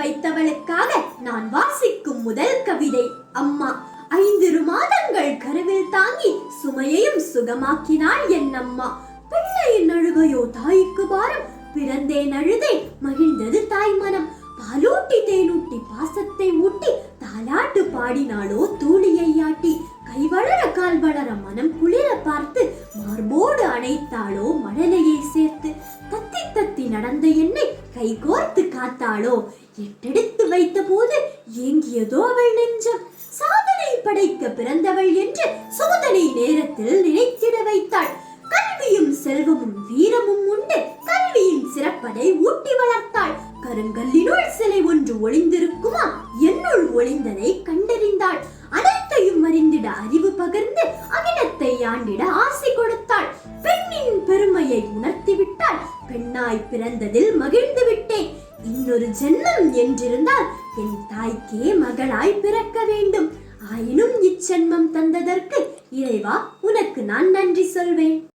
வைத்தவளுக்காக நான் வாசிக்கும் முதல் கவிதை. அம்மா ஐந்திரு மாதங்கள் கருவில் தாங்கி சுமையையும் சுகமாக்கினாள் என் அம்மா பிள்ளையின் அழுகையோ தாய்க்கு பாரம் பிறந்தேன் அழுதே மகிழ்ந்தது தாய் மனம். பாலூட்டி தேனூட்டி பாசத்தை ஊட்டி தாலாட்டு பாடினாளோ தூளியை ஆட்டி. கை வளர கால் வளர மனம் குளிர பார்த்து மார்போடு அணைத்தாளோ மழலையை நடந்த என்னை கைகோர்த்து காத்தாளோ? எட்டெடுத்து வைத்த போது ஏங்கியதோ அவள் நெஞ்சம். சாதனை படைக்க பிறந்தவள் என்று சோதனை நேரத்தில் நினைத்திட வைத்தாள். கல்வியும் செல்வமும் வீரமும் உண்டு. கல்வியின் சிறப்பதை ஊட்டி வளர்த்தாள். கருங்கல்லினுள் சிலை ஒன்று ஒளிந்திருக்குமா? என்னுள் ஒளிந்ததை கண்டறிந்தாள். அனைத்தையும் அறிந்திட அறிவு பகிர்ந்து அகிலத்தை ஆண்டிட ஆசை கொடுத்தாள். பெண்ணின் பெருமையை உணர்த்தி விட்டாள் பெண்ணாய் பிறந்ததில் மகிழ்ந்து விட்டேன். இன்னொரு ஜென்மம் என்றிருந்தால் என் தாய்க்கே மகளாய் பிறக்க வேண்டும். ஆயினும் இச்சென்மம் தந்ததற்கு இறைவா உனக்கு நான் நன்றி சொல்வேன்.